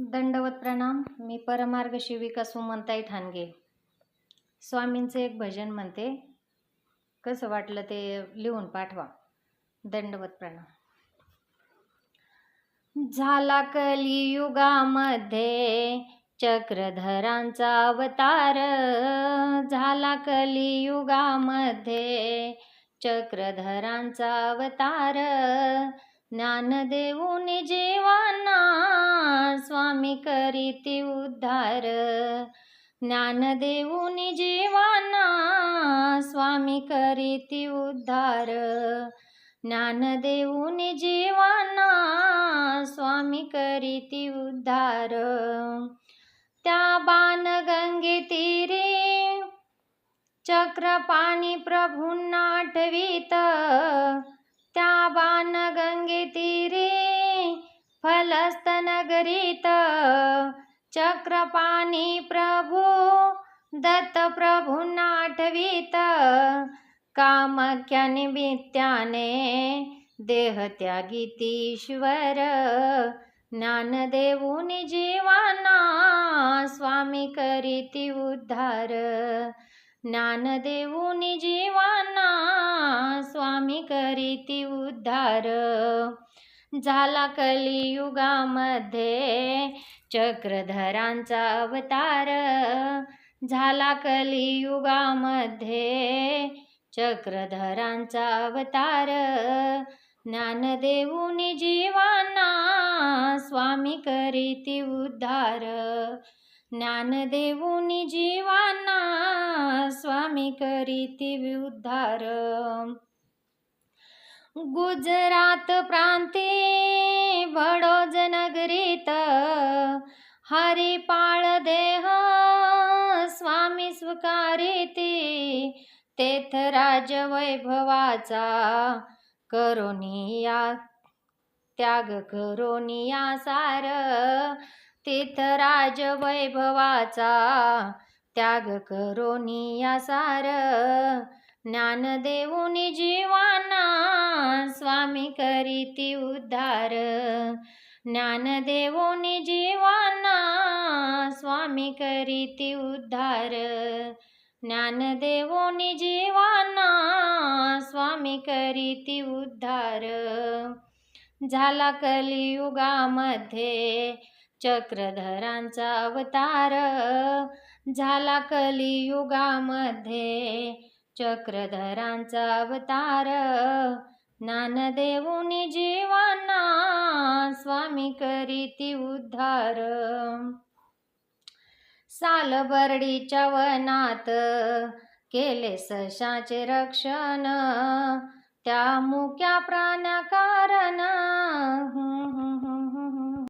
दंडवत प्रणाम. मी परमार्ग शिविका सुमनताई ठाणगे. स्वामींचं एक भजन म्हणते. कसं वाटलं ते लिहून पाठवा. दंडवत प्रणाम. झाला कलियुगामध्ये चक्रधरांचा अवतार. झाला कलियुगामध्ये चक्रधरांचा अवतार. ज्ञान देऊन जीवन स्वामी करीती उद्धार. ज्ञान देऊन जीवाना स्वामी करीती उद्धार. ज्ञान देऊन जीवाना स्वामी करीती उद्धार. त्या बाणगंगे तीरे चक्रपाणी प्रभूंना आठवीत. त्या बाणगंगे तीरे फलस्त नगरीत चक्रपाणी प्रभू दत्त प्रभूंना आठवीत कामाख्या देह देहत्यागीतीश्वर ज्ञान देऊन जीवाना स्वामी करीती उद्धार. ज्ञान देऊन जीवाना स्वामी करीती उद्धार. झाला कलियुगामध्ये चक्रधरांचा अवतार. झाला कलियुगामध्ये चक्रधरांचा अवतार. ज्ञान देऊन जीवांना स्वामी करीती उद्धार. ज्ञान देऊन जीवांना स्वामी करीती उद्धार. गुजरात प्रांते बडोज नगरीत हरिपाळ देह स्वामी स्वीकारिती तेथ राजवैभवाचा करोनिया त्याग करोनिया सार तिथ राजवैभवाचा त्याग करोनिया सार. ज्ञान देऊनी जीवाना स्वामी करीती उद्धार। ज्ञान देऊनी जीवाना स्वामी करीती उद्धार। ज्ञान देऊनी जीवाना स्वामी करीती उद्धार। झाला कलियुगामध्ये चक्रधरांचा अवतार। झाला कलियुगामध्ये चक्रधरांचा अवतार. ज्ञान देऊन जीवांना स्वामी करीती उद्धार. सालबर्डीच्या वनात केले सशाचे रक्षण. त्या मुक्या प्राण्या कारण